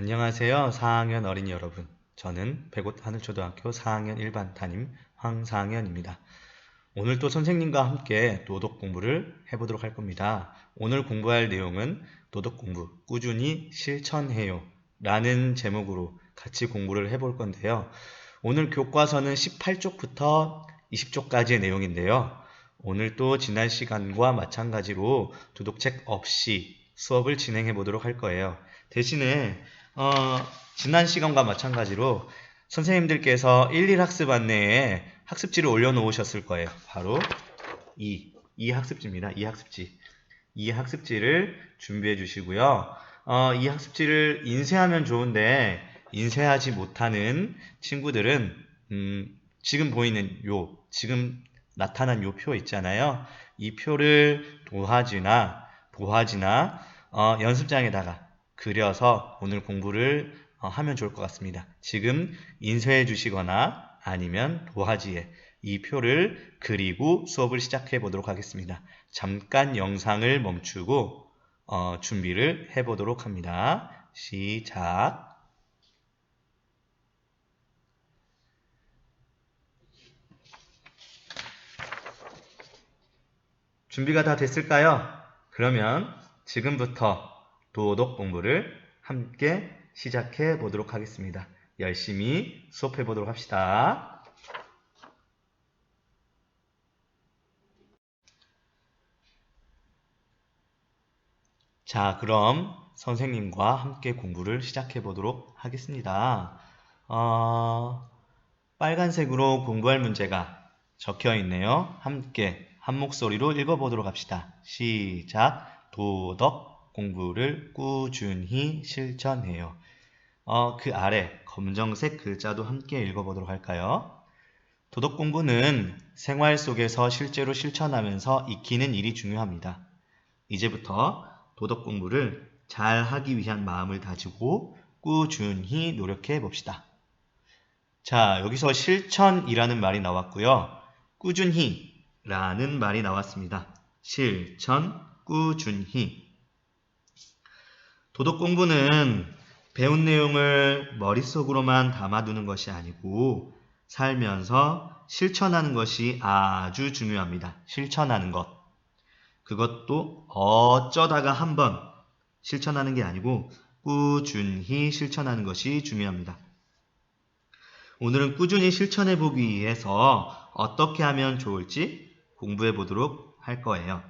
안녕하세요. 4학년 어린이 여러분. 저는 백옷 하늘초등학교 4학년 1반 담임 황상현입니다. 오늘 또 선생님과 함께 도덕 공부를 해보도록 할 겁니다. 오늘 공부할 내용은 도덕 공부 꾸준히 실천해요 라는 제목으로 같이 공부를 해볼 건데요. 오늘 교과서는 18쪽부터 20쪽까지의 내용인데요. 오늘 또 지난 시간과 마찬가지로 도덕책 없이 수업을 진행해 보도록 할 거예요. 대신에 어, 지난 시간과 마찬가지로 선생님들께서 1, 1 학습 안내에 학습지를 올려놓으셨을 거예요. 바로 이, 이 학습지입니다. 이 학습지. 이 학습지를 준비해 주시고요. 어, 이 학습지를 인쇄하면 좋은데 인쇄하지 못하는 친구들은 음, 지금 보이는 요, 지금 나타난 요 표 있잖아요. 이 표를 도화지나 도화지나 어, 연습장에다가 그려서 오늘 공부를 어, 하면 좋을 것 같습니다. 지금 인쇄해 주시거나 아니면 도화지에 이 표를 그리고 수업을 시작해 보도록 하겠습니다. 잠깐 영상을 멈추고 어, 준비를 해 보도록 합니다. 시작. 준비가 다 됐을까요? 그러면 지금부터 도덕 공부를 함께 시작해 보도록 하겠습니다. 열심히 수업해 보도록 합시다. 자, 그럼 선생님과 함께 공부를 시작해 보도록 하겠습니다. 어, 빨간색으로 공부할 문제가 적혀 있네요. 함께 한 목소리로 읽어보도록 합시다. 시작. 도덕 공부를 꾸준히 실천해요. 어, 그 아래 검정색 글자도 함께 읽어보도록 할까요? 도덕 공부는 생활 속에서 실제로 실천하면서 익히는 일이 중요합니다. 이제부터 도덕 공부를 잘 하기 위한 마음을 다지고 꾸준히 노력해 봅시다. 자, 여기서 실천이라는 말이 나왔고요. 꾸준히 라는 말이 나왔습니다. 실천, 꾸준히. 도덕 공부는 배운 내용을 머릿속으로만 담아두는 것이 아니고 살면서 실천하는 것이 아주 중요합니다. 실천하는 것. 그것도 어쩌다가 한번 실천하는 게 아니고 꾸준히 실천하는 것이 중요합니다. 오늘은 꾸준히 실천해 보기 위해서 어떻게 하면 좋을지 공부해 보도록 할 거예요.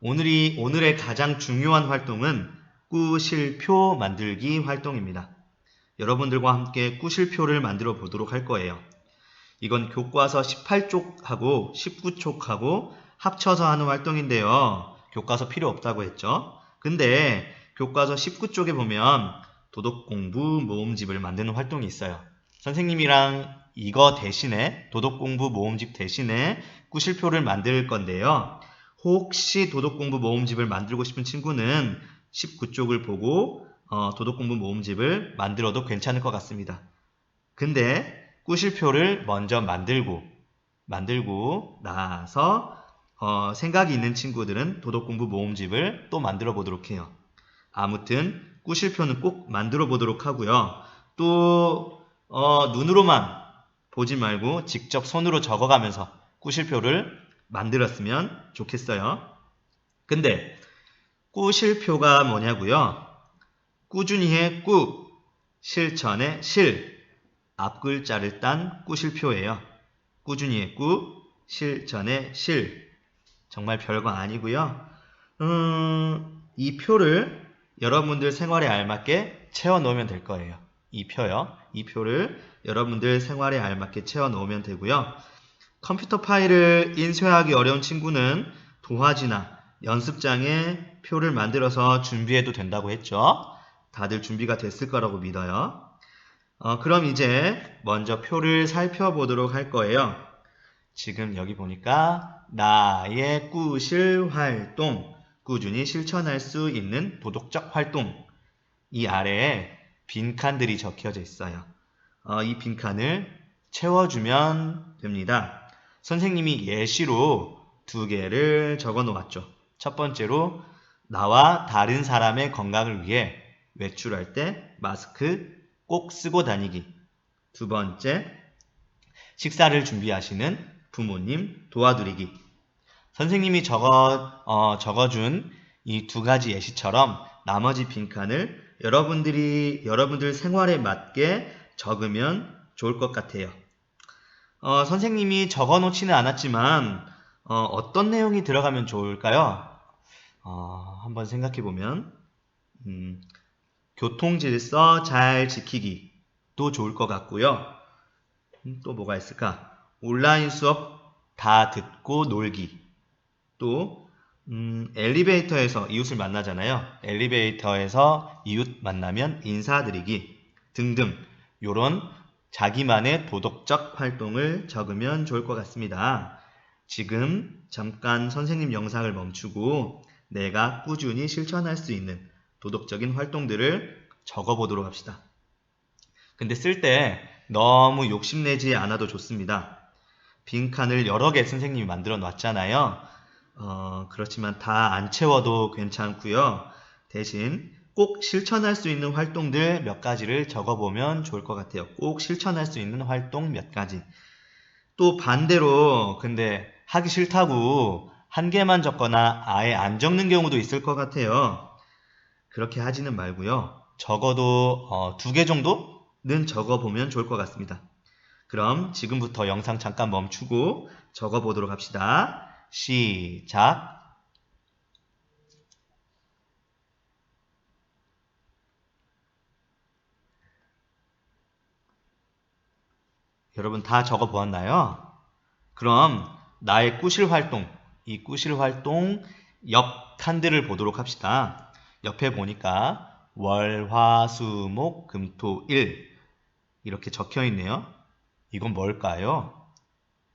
오늘이 오늘의 가장 중요한 활동은 꾸실표 만들기 활동입니다. 여러분들과 함께 꾸실표를 만들어 보도록 할 거예요. 이건 교과서 18쪽하고 19쪽하고 합쳐서 하는 활동인데요. 교과서 필요 없다고 했죠. 근데 교과서 19쪽에 보면 도덕 공부 모음집을 만드는 활동이 있어요. 선생님이랑 이거 대신에 도덕 공부 모음집 대신에 꾸실표를 만들 건데요. 혹시 도덕 공부 모음집을 만들고 싶은 친구는 19쪽을 보고 어, 도덕 공부 모음집을 만들어도 괜찮을 것 같습니다. 근데 꾸실표를 먼저 만들고 만들고 나서 어, 생각이 있는 친구들은 도덕공부 모음집을 또 만들어 보도록 해요. 아무튼 꾸실표는 꼭 만들어 보도록 하고요. 또 어, 눈으로만 보지 말고 직접 손으로 적어가면서 꾸실표를 만들었으면 좋겠어요. 근데 꾸실표가 뭐냐고요? 꾸준히의 꾸, 실천의 실, 앞글자를 딴 꾸실표예요. 꾸준히의 꾸, 실천의 실. 정말 별거 아니고요. 음, 이 표를 여러분들 생활에 알맞게 채워 놓으면 될 거예요. 이 표요. 이 표를 여러분들 생활에 알맞게 채워 놓으면 되고요. 컴퓨터 파일을 인쇄하기 어려운 친구는 도화지나 연습장에 표를 만들어서 준비해도 된다고 했죠. 다들 준비가 됐을 거라고 믿어요. 어, 그럼 이제 먼저 표를 살펴보도록 할 거예요. 지금 여기 보니까 나의 꾸실 활동, 꾸준히 실천할 수 있는 도덕적 활동. 이 아래에 빈칸들이 적혀져 있어요. 어, 이 빈칸을 채워주면 됩니다. 선생님이 예시로 두 개를 적어 놓았죠. 첫 번째로 나와 다른 사람의 건강을 위해 외출할 때 마스크 꼭 쓰고 다니기. 두 번째, 식사를 준비하시는 부모님 도와드리기. 선생님이 적어, 어, 적어준 이 두 가지 예시처럼 나머지 빈칸을 여러분들이, 여러분들 생활에 맞게 적으면 좋을 것 같아요. 어, 선생님이 적어 놓지는 않았지만, 어, 떤 내용이 들어가면 좋을까요? 어, 한번 생각해 보면, 음, 교통 질서 잘 지키기도 좋을 것 같고요. 음, 또 뭐가 있을까? 온라인 수업 다 듣고 놀기. 또 음, 엘리베이터에서 이웃을 만나잖아요. 엘리베이터에서 이웃 만나면 인사드리기 등등 요런 자기만의 도덕적 활동을 적으면 좋을 것 같습니다. 지금 잠깐 선생님 영상을 멈추고 내가 꾸준히 실천할 수 있는 도덕적인 활동들을 적어보도록 합시다. 근데 쓸 때 너무 욕심내지 않아도 좋습니다. 빈칸을 여러 개 선생님이 만들어 놨잖아요. 어, 그렇지만 다 안 채워도 괜찮고요. 대신 꼭 실천할 수 있는 활동들 몇 가지를 적어보면 좋을 것 같아요. 꼭 실천할 수 있는 활동 몇 가지. 또 반대로 근데 하기 싫다고 한 개만 적거나 아예 안 적는 경우도 있을 것 같아요. 그렇게 하지는 말고요. 적어도 어, 두개 정도는 적어보면 좋을 것 같습니다. 그럼 지금부터 영상 잠깐 멈추고 적어보도록 합시다. 시작. 여러분 다 적어 보았나요? 그럼 나의 꾸실 활동, 이 꾸실 활동 옆 칸들을 보도록 합시다. 옆에 보니까 월, 화, 수, 목, 금, 토, 일 이렇게 적혀 있네요. 이건 뭘까요?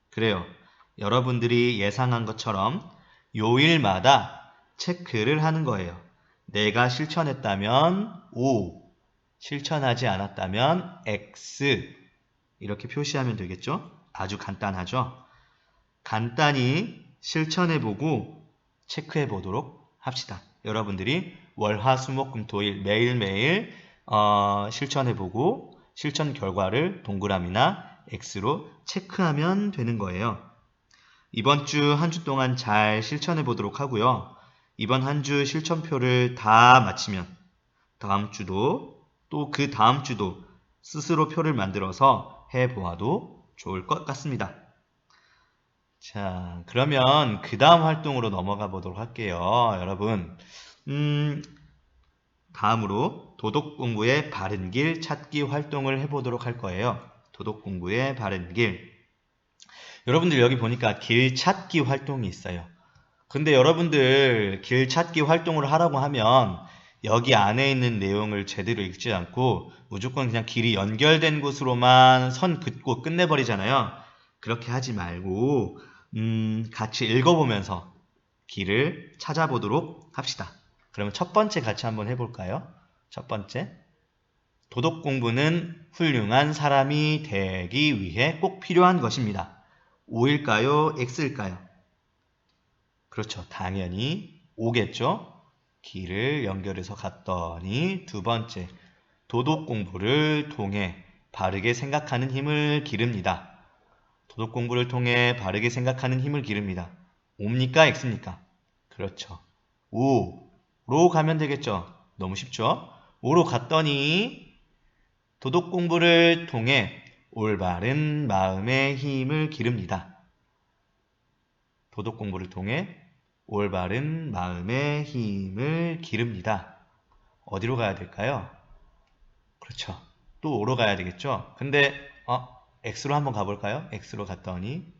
그래요. 여러분들이 예상한 것처럼 요일마다 체크를 하는 거예요. 내가 실천했다면 O, 실천하지 않았다면 X 이렇게 표시하면 되겠죠? 아주 간단하죠? 간단히 실천해보고 체크해보도록 합시다. 여러분들이 월, 화, 수, 목, 금, 토, 일 매일매일 어, 실천해보고 실천 결과를 동그라미나 X로 체크하면 되는 거예요. 이번 주 한 주 동안 잘 실천해 보도록 하고요. 이번 한 주 실천표를 다 마치면 다음 주도 또 그 다음 주도 스스로 표를 만들어서 해 보아도 좋을 것 같습니다. 자, 그러면 그 다음 활동으로 넘어가 보도록 할게요. 여러분, 음, 다음으로 도덕 공부의 바른 길 찾기 활동을 해보도록 할 거예요. 도덕 공부의 바른 길. 여러분들 여기 보니까 길 찾기 활동이 있어요. 근데 여러분들 길 찾기 활동을 하라고 하면 여기 안에 있는 내용을 제대로 읽지 않고 무조건 그냥 길이 연결된 곳으로만 선 긋고 끝내버리잖아요. 그렇게 하지 말고 음, 같이 읽어보면서 길을 찾아보도록 합시다. 그러면 첫 번째 같이 한번 해볼까요? 첫 번째. 도덕 공부는 훌륭한 사람이 되기 위해 꼭 필요한 것입니다. O일까요? X일까요? 그렇죠. 당연히 O겠죠. 길을 연결해서 갔더니 두 번째, 도덕 공부를 통해 바르게 생각하는 힘을 기릅니다. 도덕 공부를 통해 바르게 생각하는 힘을 기릅니다. O입니까? X입니까? 그렇죠. O로 가면 되겠죠. 너무 쉽죠? O로 갔더니 도덕 공부를 통해 올바른 마음의 힘을 기릅니다. 도덕 공부를 통해 올바른 마음의 힘을 기릅니다. 어디로 가야 될까요? 그렇죠. 또 오로 가야 되겠죠. 근데 어, X로 한번 가볼까요? X로 갔더니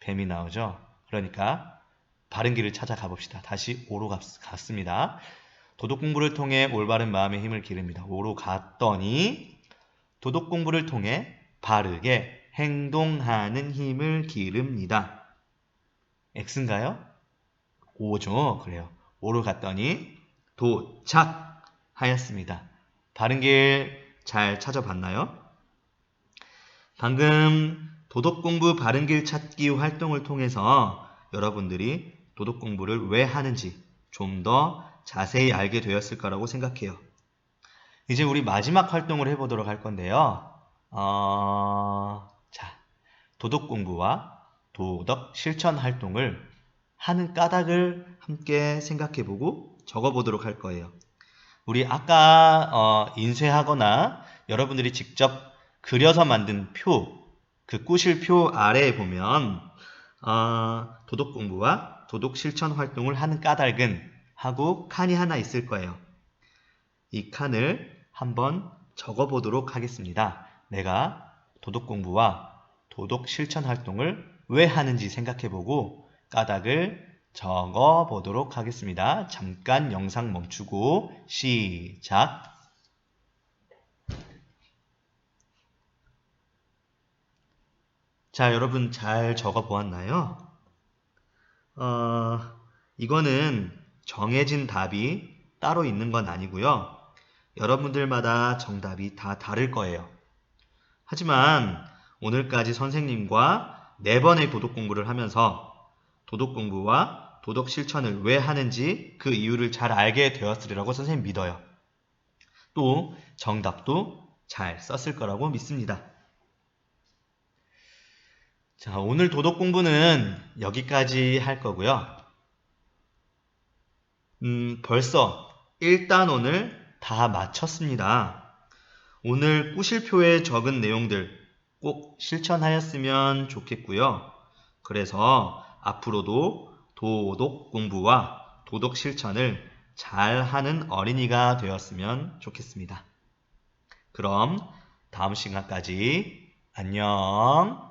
뱀이 나오죠. 그러니까 바른 길을 찾아 가 봅시다. 다시 오로 갔, 습니다 도덕 공부를 통해 올바른 마음의 힘을 기릅니다. 오로 갔더니 도덕 공부를 통해 바르게 행동하는 힘을 기릅니다. X인가요? 오죠. 그래요. 오로 갔더니 도착하였습니다. 바른 길 잘 찾아봤나요? 방금 도덕 공부 바른 길 찾기 활동을 통해서 여러분들이 도덕 공부를 왜 하는지 좀 더 자세히 알게 되었을 거라고 생각해요. 이제 우리 마지막 활동을 해보도록 할 건데요. 어, 자, 도덕 공부와 도덕 실천 활동을 하는 까닭을 함께 생각해 보고 적어 보도록 할 거예요. 우리 아까 어, 인쇄하거나 여러분들이 직접 그려서 만든 표, 그 꾸실 표 아래에 보면 어, 도덕 공부와 도덕 실천 활동을 하는 까닭은 하고 칸이 하나 있을 거예요. 이 칸을 한번 적어 보도록 하겠습니다. 내가 도덕 공부와 도덕 실천 활동을 왜 하는지 생각해 보고 까닭을 적어 보도록 하겠습니다. 잠깐 영상 멈추고 시작! 자, 여러분 잘 적어 보았나요? 어, 이거는 정해진 답이 따로 있는 건 아니고요. 여러분들마다 정답이 다 다를 거예요. 하지만 오늘까지 선생님과 네 번의 도덕 공부를 하면서 도덕 공부와 도덕 실천을 왜 하는지 그 이유를 잘 알게 되었으리라고 선생님 믿어요. 또 정답도 잘 썼을 거라고 믿습니다. 자, 오늘 도덕 공부는 여기까지 할 거고요. 음, 벌써 1단원을 다 마쳤습니다. 오늘 꾸실표에 적은 내용들 꼭 실천하였으면 좋겠고요. 그래서 앞으로도 도덕 공부와 도덕 실천을 잘 하는 어린이가 되었으면 좋겠습니다. 그럼 다음 시간까지 안녕.